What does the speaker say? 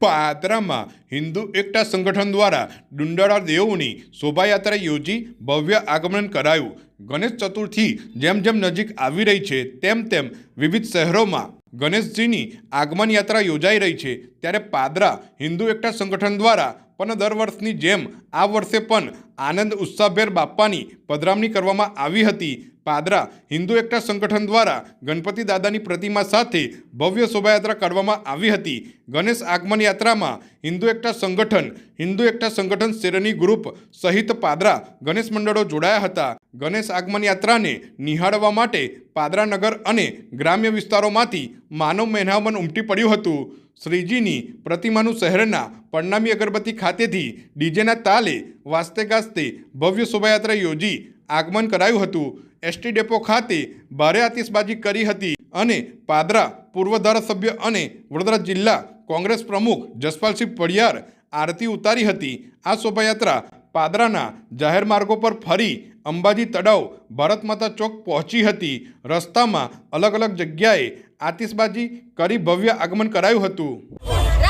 પાદરામાં. હિન્દુ એકતા સંગઠન દ્વારા ડુંડાળા દેવોની શોભાયાત્રા યોજી ભવ્ય આગમન કરાયું. ગણેશ ચતુર્થી જેમ જેમ નજીક આવી રહી છે, તેમ તેમ વિવિધ શહેરોમાં ગણેશજીની આગમન યાત્રા યોજાઈ રહી છે. ત્યારે પાદરા હિન્દુ એકતા સંગઠન દ્વારા પણ દર વર્ષની જેમ આ વર્ષે પણ આનંદ ઉત્સાહભેર બાપ્પાની પધરામણી કરવામાં આવી હતી. પાદરા હિન્દુ એકતા સંગઠન દ્વારા ગણપતિ દાદાની પ્રતિમા સાથે ભવ્ય શોભાયાત્રા કાઢવામાં આવી હતી. ગણેશ આગમન યાત્રામાં હિન્દુ એકતા સંગઠન, હિન્દુ એકતા સંગઠન શેરની ગ્રુપ સહિત પાદરા ગણેશ મંડળો જોડાયા હતા. ગણેશ આગમન યાત્રાને નિહાળવા માટે પાદરા નગર અને ગ્રામ્ય વિસ્તારોમાંથી માનવ મહેનામન ઉમટી પડ્યું હતું. શ્રીજીની પ્રતિમાનું શહેરના પરનામી અગરબત્તી ખાતેથી ડીજેના તાલે વાસ્તે ગાસ્તે ભવ્ય શોભાયાત્રા યોજી આગમન કરાયું હતું. એસટી ડેપો ખાતે ભારે આતિશબાજી કરી હતી અને પાદરા પૂર્વ ધારાસભ્ય અને વડોદરા જિલ્લા કોંગ્રેસ પ્રમુખ જસપાલસિંહ પડિયાર આરતી ઉતારી હતી. આ શોભાયાત્રા પાદરાના જાહેર માર્ગો પર ફરી અંબાજી તળાવ ભારત માતા ચોક પહોંચી હતી. રસ્તામાં અલગ અલગ જગ્યાએ આતિશબાજી કરી ભવ્ય આગમન કરાયું હતું.